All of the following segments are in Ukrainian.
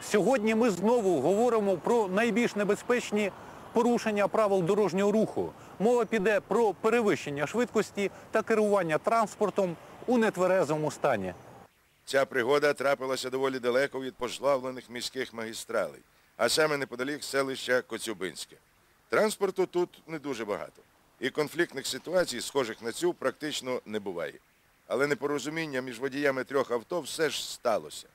Сьогодні ми знову говоримо про найбільш небезпечні порушення правил дорожнього руху. Мова піде про перевищення швидкості та керування транспортом у нетверезому стані. Ця пригода трапилася доволі далеко від пожлавлених міських магістралей, а саме неподалік селища Коцюбинське. Транспорту тут не дуже багато. І конфліктних ситуацій, схожих на цю, практично не буває. Але непорозуміння між водіями трьох авто все ж сталося.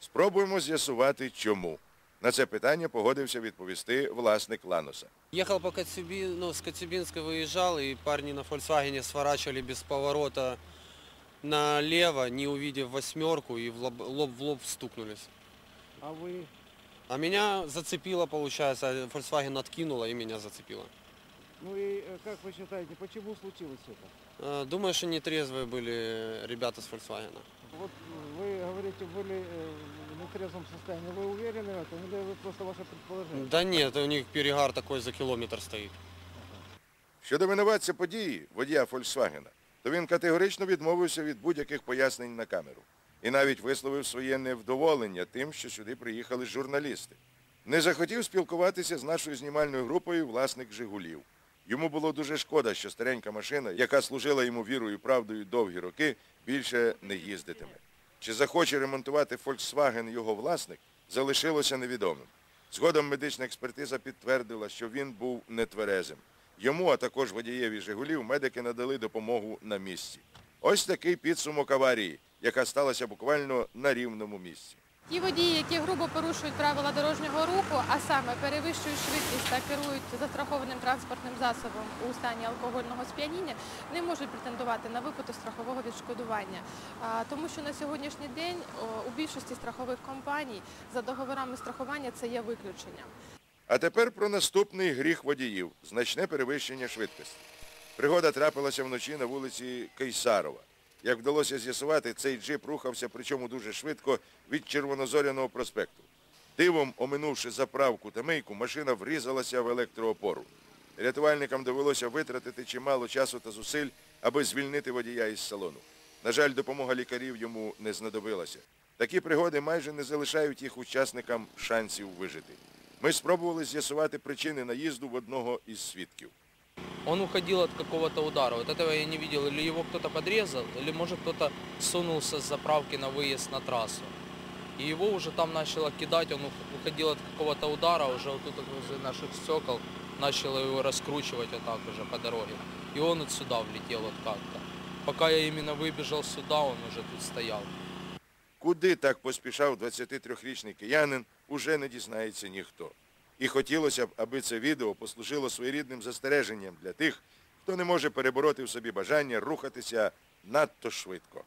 Спробуємо з'ясувати, чому. На це питання погодився відповісти власник Ланоса. Ехал по Коцюби, ну, с Коцюбинска выезжал, и парни на Volkswagen сворачивали без поворота налево, не увидев восьмерку, и в лоб, лоб в лоб стукнулись. А вы? А меня зацепило, получается, Volkswagen откинуло и меня зацепило. Ну и э, как вы считаете, почему случилось это? Э, Думаю, что нетрезвые были ребята с Volkswagen. Вот вы говорите, были э, в нетрезвом состоянии. Вы уверены в этом или это просто ваше предположение? Да нет, у них перегар такой за километр стоит. Щодо винуватця події, водія Фольксвагена, то він категорично відмовився від будь-яких пояснень на камеру. І навіть висловив своє невдоволення тим, що сюди приїхали журналісти. Не захотів спілкуватися з нашою знімальною групою власник «Жигулів». Йому було дуже шкода, що старенька машина, яка служила йому вірою і правдою довгі роки, більше не їздитиме. Чи захоче ремонтувати Volkswagen його власник, залишилося невідомим. Згодом медична експертиза підтвердила, що він був нетверезим. Йому, а також водієві «Жигулів» медики надали допомогу на місці. Ось такий підсумок аварії, яка сталася буквально на рівному місці. Ті водії, які грубо порушують правила дорожнього руху, а саме перевищують швидкість та керують застрахованим транспортним засобом у стані алкогольного сп'яніння, не можуть претендувати на виплату страхового відшкодування. Тому що на сьогоднішній день у більшості страхових компаній за договорами страхування це є виключенням. А тепер про наступний гріх водіїв – значне перевищення швидкості. Пригода трапилася вночі на вулиці Кейсарова. Як вдалося з'ясувати, цей джип рухався, причому дуже швидко, від Червонозоряного проспекту. Дивом, оминувши заправку та мийку, машина врізалася в електроопору. Рятувальникам довелося витратити чимало часу та зусиль, аби звільнити водія із салону. На жаль, допомога лікарів йому не знадобилася. Такі пригоди майже не залишають їх учасникам шансів вижити. Ми спробували з'ясувати причини наїзду в одного із свідків. Он уходил от какого-то удара. Вот этого я не видел. Или его кто-то подрезал, или может кто-то сунулся с заправки на выезд на трассу. И его уже там начало кидать, он ух- уходил от какого-то удара, уже вот тут вот возле наших стекол, начало его раскручивать вот так уже по дороге. И он вот сюда влетел вот как-то. Пока я именно выбежал сюда, он уже тут стоял. Куди так поспішав 23-річний киянин, уже не дізнається ніхто. І хотілося б, аби це відео послужило своєрідним застереженням для тих, хто не може перебороти в собі бажання рухатися надто швидко.